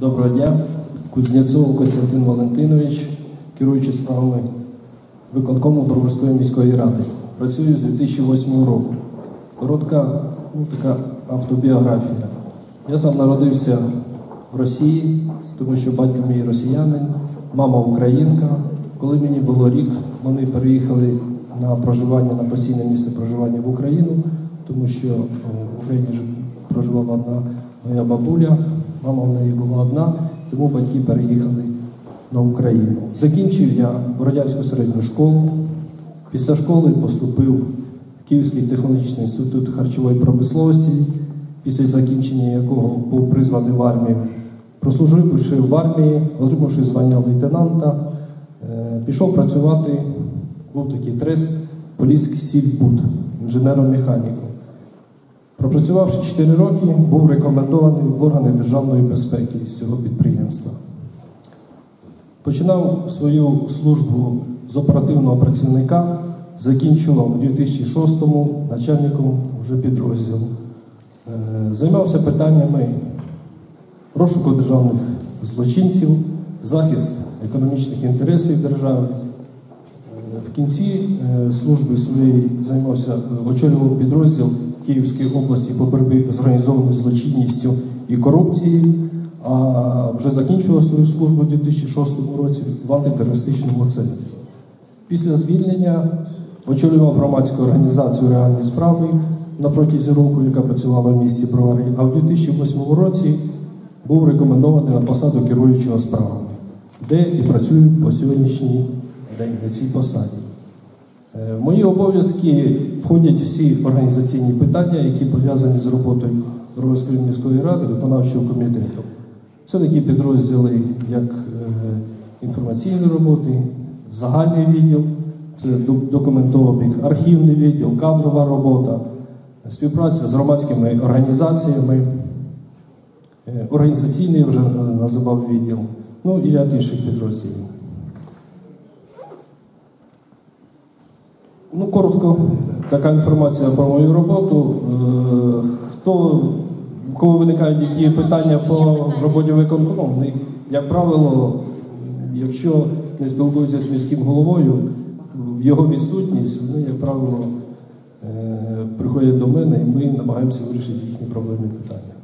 Доброго дня. Кузнєцов Костянтин Валентинович, керуючий справами виконкому Броварської міської ради. Працюю з 2008 року. Коротка ну, така автобіографія. Я сам народився в Росії, тому що батько мій росіянин, мама українка. Коли мені було рік, вони переїхали на проживання, на постійне місце проживання в Україну, тому що е, в Україні проживала одна моя бабуля, мама в неї була одна, тому батьки переїхали на Україну. Закінчив я Бородянську середню школу. Після школи поступив в Київський технологічний інститут харчової промисловості, після закінчення якого був призваний в армію. Прослуживши в армії, отримавши звання лейтенанта, е, пішов працювати, був такий трест Поліський сільбуд, інженером-механіком. Пропрацювавши 4 роки, був рекомендований в органи державної безпеки з цього підприємства. Починав свою службу з оперативного працівника, закінчував у 2006-му начальником вже підрозділу. Е, Займався питаннями розшуку державних злочинців, захист економічних інтересів держави. В кінці е, служби своєї займався, е, очолював підрозділ Київської області по боротьбі з організованою злочинністю і корупцією, а вже закінчував свою службу у 2006 році в антитерористичному центрі. Після звільнення очолював громадську організацію реальні справи на протязі року, яка працювала в місті Бровари, а в 2008 році був рекомендований на посаду керуючого справами, де і працюю по сьогоднішній на цій посаді. Е, В мої обов'язки входять всі організаційні питання, які пов'язані з роботою Броварської міської ради, виконавчого комітету. Це такі підрозділи, як е, інформаційні роботи, загальний відділ, документообіг, архівний відділ, кадрова робота, співпраця з громадськими організаціями, е, організаційний вже е, називав відділ, ну і ряд інших підрозділів. Ну, коротко, така інформація про мою роботу. Е, Хто, у кого виникають які питання по роботі виконкому, як правило, якщо не спілкуються з міським головою, в його відсутність, вони, як правило, е, приходять до мене і ми намагаємося вирішити їхні проблемні питання.